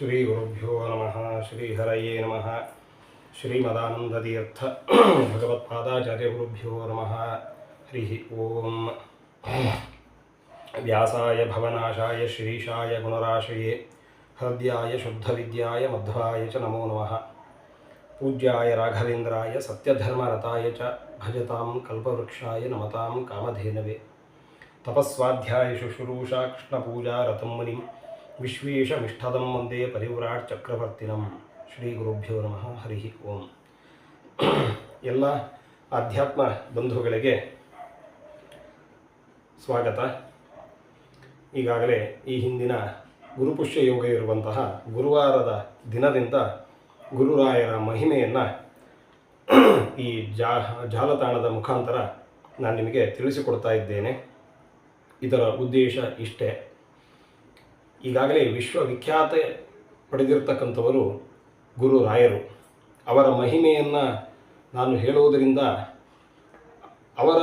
శ్రీ గురుభ్యో నమ శ్రీహరయే నమ శ్రీమదానందతీర్థ భగవత్పాదాచార్య గురుభ్యో నమ హరి ఓం వ్యాసాయ భవనాశాయ శ్రీషాయ గుణరాశయే హృద్యాయ శుద్ధవిద్యాయ మధ్వాయ చ నమో నమ పూజ్యాయ రాఘవేంద్రాయ సత్యధర్మరతాయ చ భజతాం కల్పవృక్షాయ నమతాం కామధేనవే తపస్వాధ్యాయ శుశ్రూషా కృష్ణపూజారతం మునిం ವಿಶ್ವೇಶಮಿಷ್ಠದಂ ವಂದೇ ಪರಿವ್ರಾಟ್ ಚಕ್ರವರ್ತಿನಂ ಶ್ರೀ ಗುರುಭ್ಯೋ ನಮಃ. ಹರಿ ಓಂ. ಎಲ್ಲ ಆಧ್ಯಾತ್ಮ ಬಂಧುಗಳಿಗೆ ಸ್ವಾಗತ. ಈಗಾಗಲೇ ಈ ಹಿಂದಿನ ಗುರುಪುಷ್ಯ ಯೋಗ ಇರುವಂತಹ ಗುರುವಾರದ ದಿನದಿಂದ ಗುರುರಾಯರ ಮಹಿಮೆಯನ್ನು ಈ ಜಾ ಜಾಲತಾಣದ ಮುಖಾಂತರ ನಾನು ನಿಮಗೆ ತಿಳಿಸಿಕೊಡ್ತಾ ಇದ್ದೇನೆ. ಇದರ ಉದ್ದೇಶ ಇಷ್ಟೇ. ಈಗಾಗಲೇ ವಿಶ್ವವಿಖ್ಯಾತ ಪಡೆದಿರತಕ್ಕಂಥವರು ಗುರು ರಾಯರು. ಅವರ ಮಹಿಮೆಯನ್ನು ನಾನು ಹೇಳುವುದರಿಂದ ಅವರ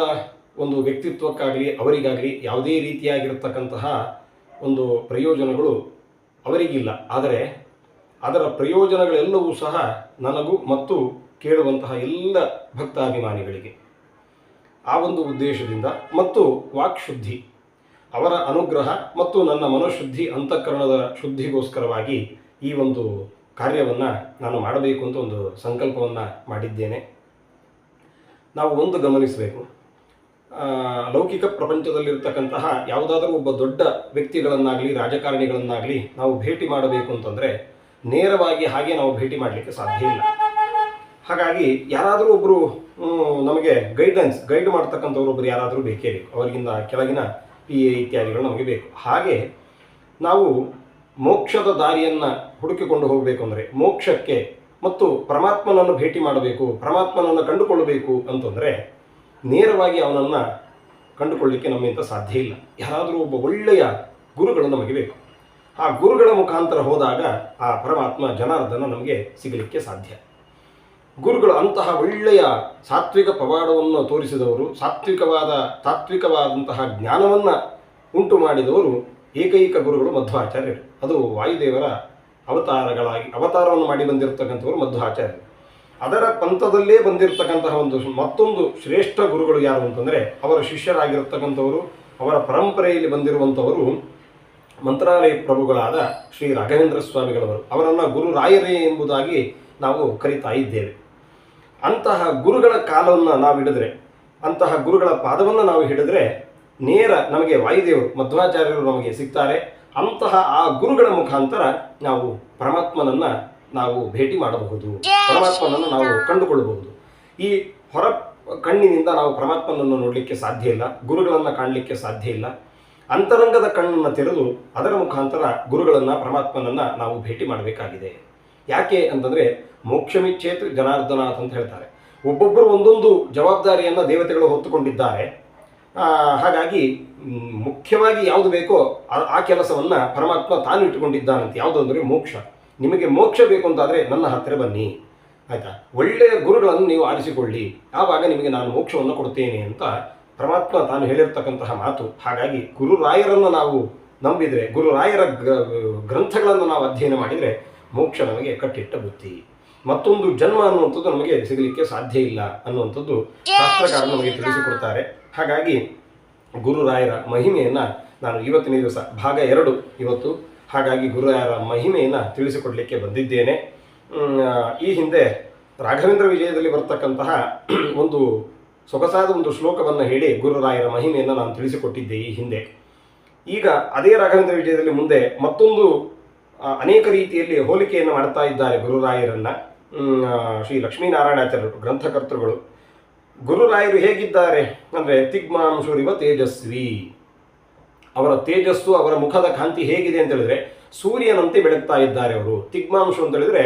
ಒಂದು ವ್ಯಕ್ತಿತ್ವಕ್ಕಾಗಲಿ, ಅವರಿಗಾಗಲಿ ಯಾವುದೇ ರೀತಿಯಾಗಿರತಕ್ಕಂತಹ ಒಂದು ಪ್ರಯೋಜನಗಳು ಅವರಿಗಿಲ್ಲ. ಆದರೆ ಅದರ ಪ್ರಯೋಜನಗಳೆಲ್ಲವೂ ಸಹ ನನಗೂ ಮತ್ತು ಕೇಳುವಂತಹ ಎಲ್ಲ ಭಕ್ತಾಭಿಮಾನಿಗಳಿಗೆ ಆ ಒಂದು ಉದ್ದೇಶದಿಂದ ಮತ್ತು ವಾಕ್ಶುದ್ಧಿ ಅವರ ಅನುಗ್ರಹ ಮತ್ತು ನನ್ನ ಮನಃಶುದ್ಧಿ ಅಂತಃಕರಣದ ಶುದ್ಧಿಗೋಸ್ಕರವಾಗಿ ಈ ಒಂದು ಕಾರ್ಯವನ್ನು ನಾನು ಮಾಡಬೇಕು ಅಂತ ಒಂದು ಸಂಕಲ್ಪವನ್ನು ಮಾಡಿದ್ದೇನೆ. ನಾವು ಒಂದು ಗಮನಿಸಬೇಕು. ಲೌಕಿಕ ಪ್ರಪಂಚದಲ್ಲಿರ್ತಕ್ಕಂತಹ ಯಾವುದಾದರೂ ಒಬ್ಬ ದೊಡ್ಡ ವ್ಯಕ್ತಿಗಳನ್ನಾಗಲಿ, ರಾಜಕಾರಣಿಗಳನ್ನಾಗಲಿ ನಾವು ಭೇಟಿ ಮಾಡಬೇಕು ಅಂತಂದರೆ ನೇರವಾಗಿ ಹಾಗೆ ನಾವು ಭೇಟಿ ಮಾಡಲಿಕ್ಕೆ ಸಾಧ್ಯ ಇಲ್ಲ. ಹಾಗಾಗಿ ಯಾರಾದರೂ ಒಬ್ಬರು ನಮಗೆ ಗೈಡೆನ್ಸ್ ಗೈಡ್ ಮಾಡ್ತಕ್ಕಂಥವ್ರು ಒಬ್ಬರು ಯಾರಾದರೂ ಬೇಕೇ ಬೇಕು. ಅವರಿಗಿಂತ ಕೆಳಗಿನ ಪಿ ಎ ಇತ್ಯಾದಿಗಳು ನಮಗೆ ಬೇಕು. ಹಾಗೆ ನಾವು ಮೋಕ್ಷದ ದಾರಿಯನ್ನು ಹುಡುಕಿಕೊಂಡು ಹೋಗಬೇಕು ಅಂದರೆ ಮೋಕ್ಷಕ್ಕೆ ಮತ್ತು ಪರಮಾತ್ಮನನ್ನು ಭೇಟಿ ಮಾಡಬೇಕು, ಪರಮಾತ್ಮನನ್ನು ಕಂಡುಕೊಳ್ಳಬೇಕು ಅಂತಂದರೆ ನೇರವಾಗಿ ಅವನನ್ನು ಕಂಡುಕೊಳ್ಳಲಿಕ್ಕೆ ನಮ್ಮಿಂದ ಸಾಧ್ಯ ಇಲ್ಲ. ಯಾರಾದರೂ ಒಬ್ಬ ಒಳ್ಳೆಯ ಗುರುಗಳು ನಮಗೆ ಬೇಕು. ಆ ಗುರುಗಳ ಮುಖಾಂತರ ಹೋದಾಗ ಆ ಪರಮಾತ್ಮ ಜನಾರ್ದನ ನಮಗೆ ಸಿಗಲಿಕ್ಕೆ ಸಾಧ್ಯ. ಗುರುಗಳು ಅಂತಹ ಒಳ್ಳೆಯ ಸಾತ್ವಿಕ ಪವಾಡವನ್ನು ತೋರಿಸಿದವರು, ಸಾತ್ವಿಕವಾದ, ತಾತ್ವಿಕವಾದಂತಹ ಜ್ಞಾನವನ್ನು ಉಂಟು ಮಾಡಿದವರು ಏಕೈಕ ಗುರುಗಳು ಮಧ್ವಾಚಾರ್ಯರು ಅದು ವಾಯುದೇವರ ಅವತಾರಗಳಾಗಿ, ಅವತಾರವನ್ನು ಮಾಡಿ ಬಂದಿರತಕ್ಕಂಥವರು ಮಧ್ವಾಚಾರ್ಯರು ಅದರ ಪಂಥದಲ್ಲೇ ಬಂದಿರತಕ್ಕಂತಹ ಒಂದು ಮತ್ತೊಂದು ಶ್ರೇಷ್ಠ ಗುರುಗಳು ಯಾರು ಅಂತಂದರೆ ಅವರ ಶಿಷ್ಯರಾಗಿರ್ತಕ್ಕಂಥವರು, ಅವರ ಪರಂಪರೆಯಲ್ಲಿ ಬಂದಿರುವಂಥವರು ಮಂತ್ರಾಲಯ ಪ್ರಭುಗಳಾದ ಶ್ರೀ ರಾಘವೇಂದ್ರ ಸ್ವಾಮಿಗಳವರು. ಅವರನ್ನು ಗುರು ರಾಯರೇ ಎಂಬುದಾಗಿ ನಾವು ಕರಿತಾ ಇದ್ದೇವೆ. ಅಂತಹ ಗುರುಗಳ ಕಾಲವನ್ನು ನಾವು ಹಿಡಿದ್ರೆ ಅಂತಹ ಗುರುಗಳ ಪಾದವನ್ನು ನಾವು ಹಿಡಿದ್ರೆ ನೇರ ನಮಗೆ ವಾಯುದೇವರು ಮಧ್ವಾಚಾರ್ಯರು ನಮಗೆ ಸಿಗ್ತಾರೆ. ಅಂತಹ ಆ ಗುರುಗಳ ಮುಖಾಂತರ ನಾವು ಪರಮಾತ್ಮನನ್ನ ನಾವು ಭೇಟಿ ಮಾಡಬಹುದು. ಪರಮಾತ್ಮನನ್ನು ನಾವು ಕಂಡುಕೊಳ್ಳಬಹುದು. ಈ ಹೊರ ಕಣ್ಣಿನಿಂದ ನಾವು ಪರಮಾತ್ಮನನ್ನು ನೋಡಲಿಕ್ಕೆ ಸಾಧ್ಯ ಇಲ್ಲ ಗುರುಗಳನ್ನು ಕಾಣಲಿಕ್ಕೆ ಸಾಧ್ಯ ಇಲ್ಲ. ಅಂತರಂಗದ ಕಣ್ಣನ್ನು ತೆರೆದು ಅದರ ಮುಖಾಂತರ ಗುರುಗಳನ್ನು ಪರಮಾತ್ಮನನ್ನು ನಾವು ಭೇಟಿ ಮಾಡಬೇಕಾಗಿದೆ. ಯಾಕೆ ಅಂತಂದರೆ ಮೋಕ್ಷಮಿಚ್ಛೇತ್ ಜನಾರ್ದನಾಥ್ ಅಂತ ಹೇಳ್ತಾರೆ. ಒಬ್ಬೊಬ್ಬರು ಒಂದೊಂದು ಜವಾಬ್ದಾರಿಯನ್ನು ದೇವತೆಗಳು ಹೊತ್ತುಕೊಂಡಿದ್ದಾರೆ. ಹಾಗಾಗಿ ಮುಖ್ಯವಾಗಿ ಯಾವುದು ಬೇಕೋ ಆ ಕೆಲಸವನ್ನು ಪರಮಾತ್ಮ ತಾನು ಇಟ್ಟುಕೊಂಡಿದ್ದಾನಂತೆ. ಯಾವುದು ಅಂದರೆ ಮೋಕ್ಷ. ನಿಮಗೆ ಮೋಕ್ಷ ಬೇಕು ಅಂತಾದರೆ ನನ್ನ ಹತ್ತಿರ ಬನ್ನಿ. ಆಯಿತಾ? ಒಳ್ಳೆಯ ಗುರುಗಳನ್ನು ನೀವು ಆರಿಸಿಕೊಳ್ಳಿ. ಆವಾಗ ನಿಮಗೆ ನಾನು ಮೋಕ್ಷವನ್ನು ಕೊಡ್ತೇನೆ ಅಂತ ಪರಮಾತ್ಮ ತಾನು ಹೇಳಿರ್ತಕ್ಕಂತಹ ಮಾತು. ಹಾಗಾಗಿ ಗುರುರಾಯರನ್ನು ನಾವು ನಂಬಿದರೆ, ಗುರುರಾಯರ ಗ್ರಂಥಗಳನ್ನು ನಾವು ಅಧ್ಯಯನ ಮಾಡಿದರೆ ಮೋಕ್ಷ ನಮಗೆ ಕಟ್ಟಿಟ್ಟ ಬುತ್ತಿ ಮತ್ತೊಂದು ಜನ್ಮ ಅನ್ನುವಂಥದ್ದು ನಮಗೆ ಸಿಗಲಿಕ್ಕೆ ಸಾಧ್ಯ ಇಲ್ಲ ಅನ್ನುವಂಥದ್ದು ಶಾಸ್ತ್ರಕಾರ ನಮಗೆ ತಿಳಿಸಿಕೊಡ್ತಾರೆ. ಹಾಗಾಗಿ ಗುರುರಾಯರ ಮಹಿಮೆಯನ್ನು ನಾನು ಇವತ್ತಿನ ದಿವಸ ಭಾಗ ಎರಡು ಇವತ್ತು. ಹಾಗಾಗಿ ಗುರುರಾಯರ ಮಹಿಮೆಯನ್ನು ತಿಳಿಸಿಕೊಡಲಿಕ್ಕೆ ಬಂದಿದ್ದೇನೆ. ಈ ಹಿಂದೆ ರಾಘವೇಂದ್ರ ವಿಜಯದಲ್ಲಿ ಬರ್ತಕ್ಕಂತಹ ಒಂದು ಸೊಗಸಾದ ಒಂದು ಶ್ಲೋಕವನ್ನು ಹೇಳಿ ಗುರುರಾಯರ ಮಹಿಮೆಯನ್ನು ನಾನು ತಿಳಿಸಿಕೊಟ್ಟಿದ್ದೆ ಈ ಹಿಂದೆ. ಈಗ ಅದೇ ರಾಘವೇಂದ್ರ ವಿಜಯದಲ್ಲಿ ಮುಂದೆ ಮತ್ತೊಂದು ಅನೇಕ ರೀತಿಯಲ್ಲಿ ಹೋಲಿಕೆಯನ್ನು ಮಾಡ್ತಾ ಇದ್ದಾರೆ ಗುರುರಾಯರನ್ನ. ಶ್ರೀ ಲಕ್ಷ್ಮೀನಾರಾಯಣಾಚಾರ್ಯರು ಗ್ರಂಥಕರ್ತೃಗಳು. ಗುರುರಾಯರು ಹೇಗಿದ್ದಾರೆ? ಅಂದರೆ ತಿಗ್ಮಾಂಶುರಿವ ತೇಜಸ್ವಿ. ಅವರ ತೇಜಸ್ಸು, ಅವರ ಮುಖದ ಕಾಂತಿ ಹೇಗಿದೆ ಅಂತ ಹೇಳಿದ್ರೆ ಸೂರ್ಯನಂತೆ ಬೆಳಗ್ತಾ ಇದ್ದಾರೆ ಅವರು. ತಿಗ್ಮಾಂಶು ಅಂತ ಹೇಳಿದ್ರೆ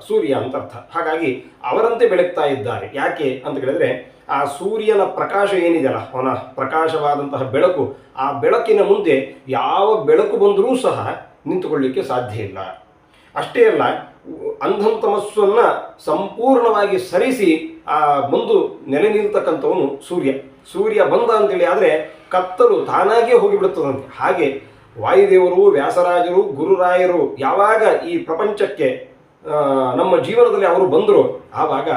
ಸೂರ್ಯ ಅಂತ ಅರ್ಥ. ಹಾಗಾಗಿ ಅವರಂತೆ ಬೆಳಗ್ತಾ ಇದ್ದಾರೆ. ಯಾಕೆ ಅಂತ ಹೇಳಿದ್ರೆ ಆ ಸೂರ್ಯನ ಪ್ರಕಾಶ ಏನಿದೆಯಲ್ಲ, ಅವನ ಪ್ರಕಾಶವಾದಂತಹ ಬೆಳಕು, ಆ ಬೆಳಕಿನ ಮುಂದೆ ಯಾವ ಬೆಳಕು ಬಂದರೂ ಸಹ ನಿಂತುಕೊಳ್ಳಿಕ್ಕೆ ಸಾಧ್ಯ ಇಲ್ಲ. ಅಷ್ಟೇ ಅಲ್ಲ, ಅಂಧಂ ತಮಸ್ಸನ್ನು ಸಂಪೂರ್ಣವಾಗಿ ಸರಿಸಿ, ಆ, ಬಂದು ನೆಲೆ ನಿಲ್ತಕ್ಕಂಥವನು ಸೂರ್ಯ. ಸೂರ್ಯ ಬಂದ ಅಂತೇಳಿ ಆದರೆ ಕತ್ತಲು ತಾನಾಗಿಯೇ ಹೋಗಿಬಿಡುತ್ತದಂತೆ. ಹಾಗೆ ವಾಯುದೇವರು, ವ್ಯಾಸರಾಜರು, ಗುರುರಾಯರು ಯಾವಾಗ ಈ ಪ್ರಪಂಚಕ್ಕೆ ನಮ್ಮ ಜೀವನದಲ್ಲಿ ಅವರು ಬಂದರು ಆವಾಗ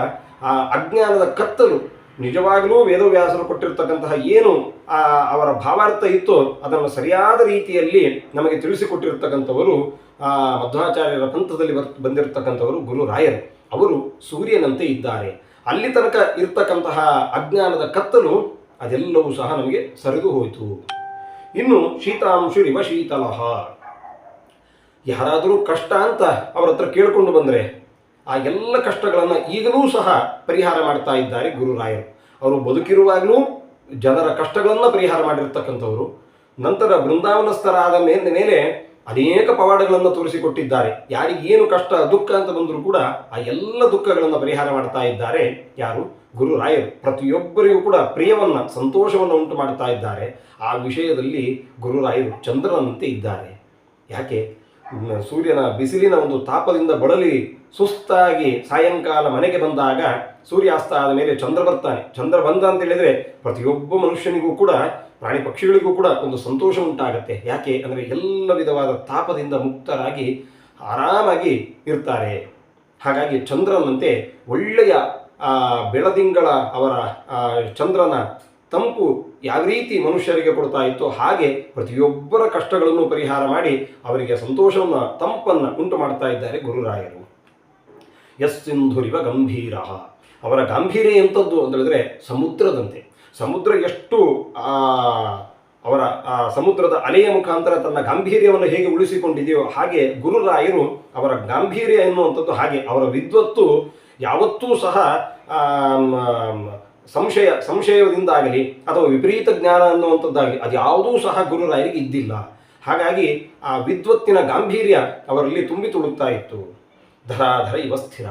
ಆ ಅಜ್ಞಾನದ ಕತ್ತಲು ನಿಜವಾಗಲೂ ವೇದವ್ಯಾಸರು ಕೊಟ್ಟಿರ್ತಕ್ಕಂತಹ ಏನು ಆ ಅವರ ಭಾವಾರ್ಥ ಇತ್ತು ಅದನ್ನು ಸರಿಯಾದ ರೀತಿಯಲ್ಲಿ ನಮಗೆ ತಿಳಿಸಿಕೊಟ್ಟಿರ್ತಕ್ಕಂಥವರು ಆ ಮಧ್ವಾಚಾರ್ಯರ ಪಂಥದಲ್ಲಿ ಬರ್, ಬಂದಿರತಕ್ಕಂಥವರು ಗುರುರಾಯರು. ಅವರು ಸೂರ್ಯನಂತೆ ಇದ್ದಾರೆ. ಅಲ್ಲಿ ತನಕ ಇರ್ತಕ್ಕಂತಹ ಅಜ್ಞಾನದ ಕತ್ತಲು ಅದೆಲ್ಲವೂ ಸಹ ನಮಗೆ ಸರಿದು ಹೋಯಿತು. ಇನ್ನು ಶೀತಾಂಶುರಿವ ಶೀತಲಹ. ಯಾರಾದರೂ ಕಷ್ಟ ಅಂತ ಅವರ ಹತ್ರ ಕೇಳಿಕೊಂಡು ಬಂದರೆ ಆ ಎಲ್ಲ ಕಷ್ಟಗಳನ್ನು ಈಗಲೂ ಸಹ ಪರಿಹಾರ ಮಾಡ್ತಾ ಇದ್ದಾರೆ ಗುರುರಾಯರು. ಅವರು ಬದುಕಿರುವಾಗಲೂ ಜನರ ಕಷ್ಟಗಳನ್ನು ಪರಿಹಾರ ಮಾಡಿರ್ತಕ್ಕಂಥವರು. ನಂತರ ಬೃಂದಾವನಸ್ಥರಾದ ಮೇಲೆ ಮೇಲೆ ಅನೇಕ ಪವಾಡಗಳನ್ನು ತೋರಿಸಿಕೊಟ್ಟಿದ್ದಾರೆ. ಯಾರಿಗೇನು ಕಷ್ಟ, ದುಃಖ ಅಂತ ಬಂದರೂ ಕೂಡ ಆ ಎಲ್ಲ ದುಃಖಗಳನ್ನು ಪರಿಹಾರ ಮಾಡ್ತಾ ಇದ್ದಾರೆ ಯಾರು? ಗುರುರಾಯರು ಪ್ರತಿಯೊಬ್ಬರಿಗೂ ಕೂಡ ಪ್ರಿಯವನ್ನು, ಸಂತೋಷವನ್ನು ಉಂಟು ಮಾಡ್ತಾ ಇದ್ದಾರೆ. ಆ ವಿಷಯದಲ್ಲಿ ಗುರುರಾಯರು ಚಂದ್ರನಂತೆ ಇದ್ದಾರೆ. ಯಾಕೆ? ಸೂರ್ಯನ ಬಿಸಿಲಿನ ಒಂದು ತಾಪದಿಂದ ಬಳಲಿ ಸುಸ್ತಾಗಿ ಸಾಯಂಕಾಲ ಮನೆಗೆ ಬಂದಾಗ ಸೂರ್ಯಾಸ್ತ ಆದ ಮೇಲೆ ಚಂದ್ರ ಬರ್ತಾನೆ. ಚಂದ್ರ ಬಂದ ಅಂತ ಹೇಳಿದರೆ ಪ್ರತಿಯೊಬ್ಬ ಮನುಷ್ಯನಿಗೂ ಕೂಡ, ಪ್ರಾಣಿ ಪಕ್ಷಿಗಳಿಗೂ ಕೂಡ ಒಂದು ಸಂತೋಷ ಉಂಟಾಗುತ್ತೆ. ಯಾಕೆ? ಅಂದರೆ ಎಲ್ಲ ವಿಧವಾದ ತಾಪದಿಂದ ಮುಕ್ತರಾಗಿ ಆರಾಮಾಗಿ ಇರ್ತಾರೆ. ಹಾಗಾಗಿ ಚಂದ್ರನಂತೆ ಒಳ್ಳೆಯ ಬೆಳದಿಂಗಳ ಅವರ ಆ, ಚಂದ್ರನ ತಂಪು ಯಾವ ರೀತಿ ಮನುಷ್ಯರಿಗೆ ಕೊಡ್ತಾ ಇತ್ತೋ ಹಾಗೆ ಪ್ರತಿಯೊಬ್ಬರ ಕಷ್ಟಗಳನ್ನು ಪರಿಹಾರ ಮಾಡಿ ಅವರಿಗೆ ಸಂತೋಷವನ್ನು ತಂಪನ್ನು ಉಂಟು ಮಾಡ್ತಾ ಇದ್ದಾರೆ ಗುರುರಾಯರು. ಎಸ್ ಸಿಂಧುರಿವ ಗಂಭೀರ. ಅವರ ಗಾಂಭೀರ್ಯ ಎಂಥದ್ದು ಅಂತ ಸಮುದ್ರದಂತೆ. ಸಮುದ್ರ ಎಷ್ಟು ಆ, ಅವರ ಆ ಸಮುದ್ರದ ಅಲೆಯ ಮುಖಾಂತರ ತನ್ನ ಗಾಂಭೀರ್ಯವನ್ನು ಹೇಗೆ ಉಳಿಸಿಕೊಂಡಿದೆಯೋ ಹಾಗೆ ಗುರುರಾಯರು ಅವರ ಗಾಂಭೀರ್ಯ ಎನ್ನುವಂಥದ್ದು ಹಾಗೆ ಅವರ ವಿದ್ವತ್ತು ಯಾವತ್ತೂ ಸಹ ಸಂಶಯ, ಸಂಶಯದಿಂದಾಗಲಿ ಅಥವಾ ವಿಪರೀತ ಜ್ಞಾನ ಅನ್ನುವಂಥದ್ದಾಗಲಿ, ಅದು ಯಾವುದೂ ಸಹ ಗುರುರಾಯರಿಗೆ ಇದ್ದಿಲ್ಲ. ಹಾಗಾಗಿ ಆ ವಿದ್ವತ್ತಿನ ಗಾಂಭೀರ್ಯ ಅವರಲ್ಲಿ ತುಂಬಿ ತುಳುಕ್ತಾ ಇತ್ತು. ಧರಾಧರ ಇವ ಸ್ಥಿರ.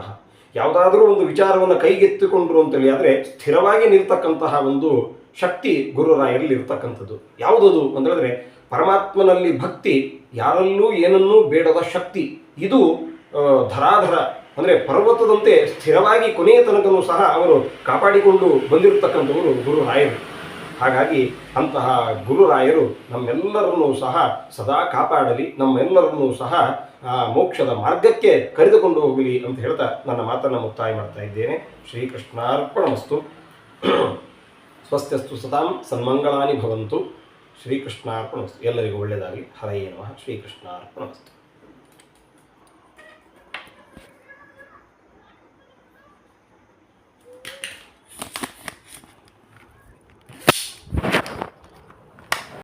ಯಾವುದಾದ್ರೂ ಒಂದು ವಿಚಾರವನ್ನು ಕೈಗೆತ್ತಿಕೊಂಡ್ರು ಅಂತೇಳಿ ಆದರೆ ಸ್ಥಿರವಾಗಿ ನಿಲ್ತಕ್ಕಂತಹ ಒಂದು ಶಕ್ತಿ ಗುರುರಾಯರಲ್ಲಿ ಇರ್ತಕ್ಕಂಥದ್ದು. ಯಾವುದದು ಅಂತ ಹೇಳಿದ್ರೆ ಪರಮಾತ್ಮನಲ್ಲಿ ಭಕ್ತಿ, ಯಾರಲ್ಲೂ ಏನನ್ನೂ ಬೇಡದ ಶಕ್ತಿ, ಇದು ಧರಾಧರ ಅಂದರೆ ಪರ್ವತದಂತೆ ಸ್ಥಿರವಾಗಿ ಕೊನೆಯ ತನಕನೂ ಸಹ ಅವರು ಕಾಪಾಡಿಕೊಂಡು ಬಂದಿರತಕ್ಕಂಥವರು ಗುರುರಾಯರು ಹಾಗಾಗಿ ಅಂತಹ ಗುರುರಾಯರು ನಮ್ಮೆಲ್ಲರನ್ನೂ ಸಹ ಸದಾ ಕಾಪಾಡಲಿ, ನಮ್ಮೆಲ್ಲರನ್ನೂ ಸಹ ಮೋಕ್ಷದ ಮಾರ್ಗಕ್ಕೆ ಕರೆದುಕೊಂಡು ಹೋಗಲಿ ಅಂತ ಹೇಳ್ತಾ ನನ್ನ ಮಾತನ್ನು ಮುಕ್ತಾಯ ಮಾಡ್ತಾ ಇದ್ದೇನೆ. ಶ್ರೀಕೃಷ್ಣಾರ್ಪಣಮಸ್ತು. ಸ್ವಸ್ತ್ಯಸ್ತು ಸತಾಂ ಸನ್ಮಂಗಳಾನಿ ಭವಂತು. ಶ್ರೀಕೃಷ್ಣಾರ್ಪಣಮಸ್ತು. ಎಲ್ಲರಿಗೂ ಒಳ್ಳೆಯದಾಗಲಿ. ಹರಯೇ ನಮಃ. ಶ್ರೀಕೃಷ್ಣಾರ್ಪಣಮಸ್ತು.